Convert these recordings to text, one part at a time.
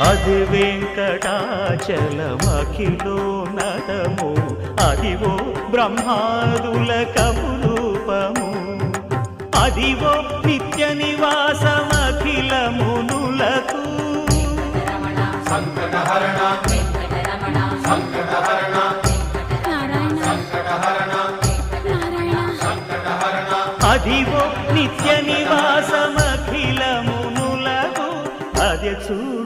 అది వెంకటాచలమఖిలో నటము. అదివో బ్రహ్మాదుల కపురూపము. అదివో నిత్య నివాసమఖిల మునులకు. అదివో నిత్య నివాసమఖిల మునులకు. అదే చూడు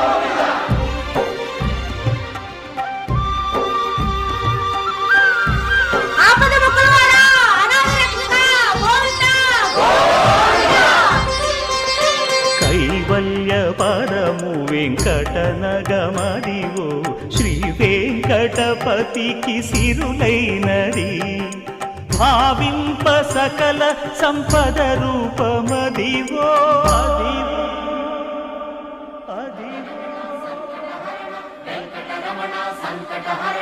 నగమదివో శ్రీ వెంకటపతికి సిరులైనది. భావింప సకల సంపద రూపమదివో. అదివో అదివో భావింప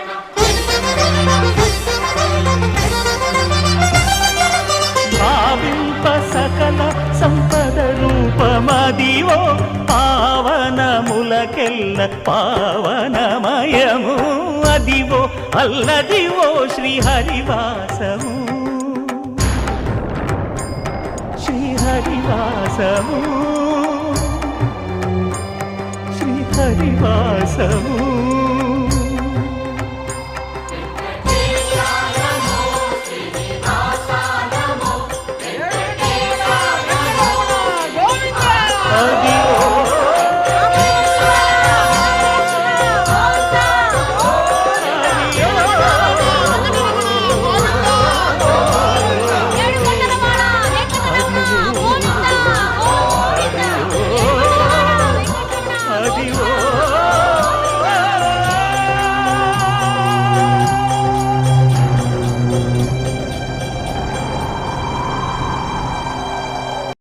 పావనములకెల్ల పావనమయము. అదివో అల్లదివో శ్రీహరివాసము. శ్రీహరివాసము. శ్రీహరివాసము.